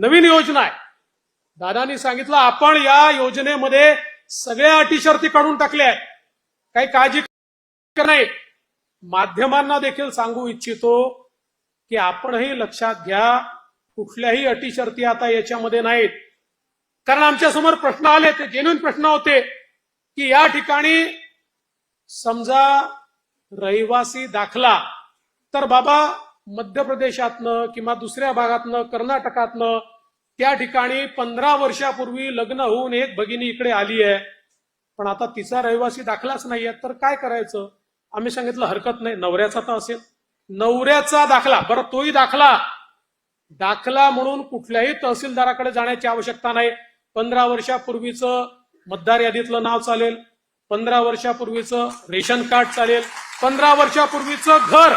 नवीन योजना आहे. दादानी सांगितलं आपण या योजनेमध्ये सगळ्या अटी शर्ती काढून टाकल्या आहेत. काही काळजी नाही. माध्यमांना देखील सांगू इच्छितो की आपणही लक्षात घ्या कुठल्याही अटी शर्ती आता याच्यामध्ये नाहीत. कारण आमच्यासमोर प्रश्न आले ते जेन्युन प्रश्न होते की या ठिकाणी समजा रहिवासी दाखला तर बाबा मध्य प्रदेशातनं किंवा दुसऱ्या भागातनं कर्नाटकातनं त्या ठिकाणी पंधरा वर्षापूर्वी लग्न होऊन एक भगिनी इकडे आली आहे. पण आता तिचा रहिवासी दाखलाच नाहीये तर काय करायचं? आम्ही सांगितलं हरकत नाही. नवऱ्याचा तर असेल. नवऱ्याचा दाखला. बरं तोही दाखला. दाखला म्हणून कुठल्याही तहसीलदाराकडे जाण्याची आवश्यकता नाही. पंधरा वर्षापूर्वीचं मतदार यादीतलं नाव चालेल. पंधरा वर्षापूर्वीचं रेशन कार्ड चालेल. पंधरा वर्षापूर्वीचं घर.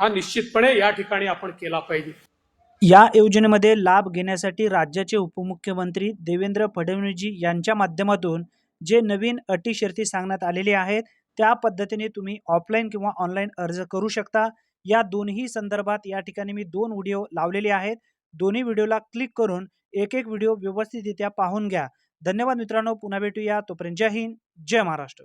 हा निश्चितपणे या ठिकाणी आपण केला पाहिजे. या योजनेमध्ये लाभ घेण्यासाठी राज्याचे उपमुख्यमंत्री देवेंद्र फडणवीसजी यांच्या माध्यमातून जे नवीन अटी शर्ती सांगण्यात आलेले आहेत त्या पद्धतीने तुम्ही ऑफलाईन किंवा ऑनलाईन अर्ज करू शकता. या दोन्ही संदर्भात या ठिकाणी मी दोन व्हिडिओ लावलेले आहेत. दोन्ही व्हिडिओला क्लिक करून एक एक व्हिडिओ व्यवस्थितरित्या पाहून घ्या. धन्यवाद मित्रांनो पुन्हा भेटूया. तोपर्यंत जय हिंद जय महाराष्ट्र.